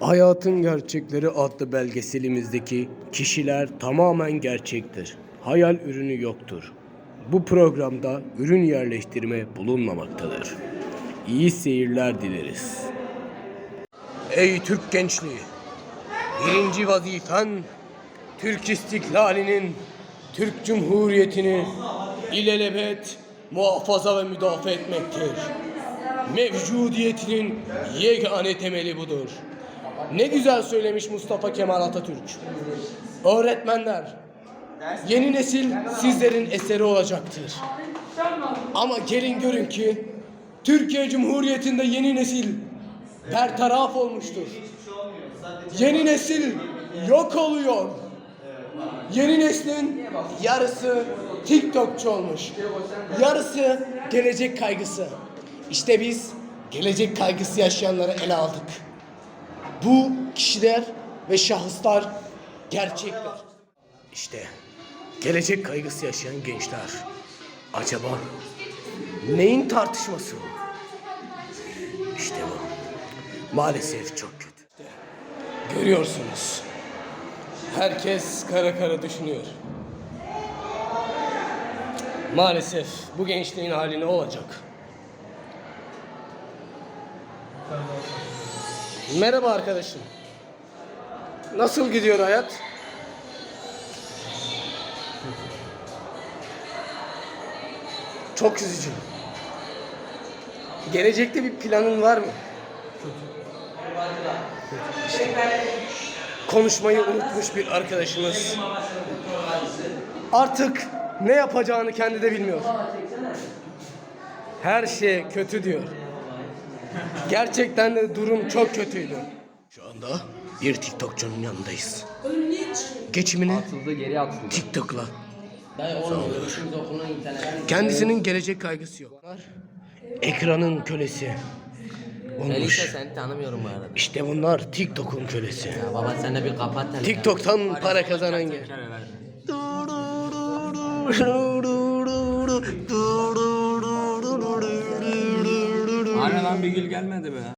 Hayatın Gerçekleri adlı belgeselimizdeki kişiler tamamen gerçektir. Hayal ürünü yoktur. Bu programda ürün yerleştirme bulunmamaktadır. İyi seyirler dileriz. Ey Türk gençliği! Birinci vazifen Türk istiklalinin, Türk Cumhuriyeti'ni ilelebet muhafaza ve müdafaa etmektir. Mevcudiyetinin yegane temeli budur. Ne güzel söylemiş Mustafa Kemal Atatürk. Öğretmenler, yeni nesil sizlerin eseri olacaktır. Ama gelin görün ki Türkiye Cumhuriyeti'nde yeni nesil bertaraf olmuştur. Yeni nesil yok oluyor. Yeni neslin yarısı TikTokçu olmuş. Yarısı gelecek kaygısı. İşte biz gelecek kaygısı yaşayanları ele aldık. Bu kişiler ve şahıslar gerçekler. İşte gelecek kaygısı yaşayan gençler. Acaba neyin tartışması bu? İşte bu. Maalesef çok kötü. Görüyorsunuz. Herkes kara kara düşünüyor. Maalesef bu gençliğin hali ne olacak? Merhaba arkadaşım. Nasıl gidiyor hayat? Çok üzücü. Gelecekte bir planın var mı? konuşmayı unutmuş bir arkadaşımız. Artık ne yapacağını kendi de bilmiyor. Her şey kötü diyor. Gerçekten de durum çok kötüydü. Şu anda bir TikTokçunun yanındayız. Geçimini Atıldı geri atıldı. TikTok'la. Dayı okulun. Kendisinin gelecek kaygısı yok. Ekranın kölesi Melike olmuş. seni tanımıyorum bu arada. İşte bunlar TikTok'un kölesi. Ya baba sen de bir kapat telefonu. TikTok'tan para kazanan genç. Lan bir gül gelmedi be.